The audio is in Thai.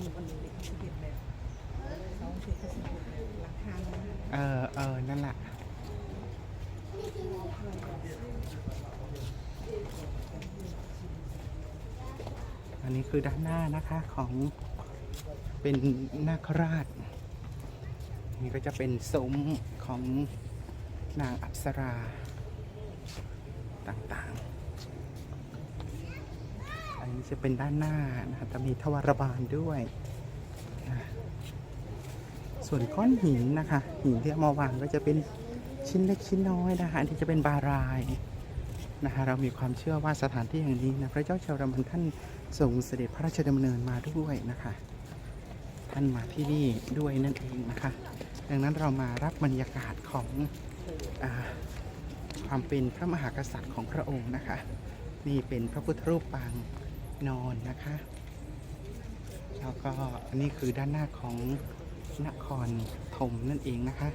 มีวันเด็กเขาสิเห็นแบบสองสิบสิบหกแบบหลักฐานมันเออเออนั่นแหละอันนี้คือด้านหน้านะคะของเป็นนาคราช นี่ก็จะเป็นซุ้มของนางอัปสราต่างๆ อั นนี้จะเป็นด้านหน้านะคะจะมีทวารบาลด้วย ส่วนก้อนหินนะคะ หินที่เอามาวางก็จะเป็นชิ้นเล็กชิ้นน้อยนะคะอันที่จะเป็นบารายนะคะเรามีความเชื่อว่าสถานที่แห่งนี้นะพระเจ้าเชาวรมันท่านทรงเสด็จพระราชดำเนินมาด้วยนะคะ ท่านมาที่นี่ด้วยนั่นเองนะคะ ดังนั้นเรามารับบรรยากาศของอความเป็นพระมหากษัตริย์ของพระองค์นะคะ นี่เป็นพระพุทธรูปปาง นอนนะคะ แล้วก็อันนี้คือด้านหน้าของนครธมนั่นเองนะคะ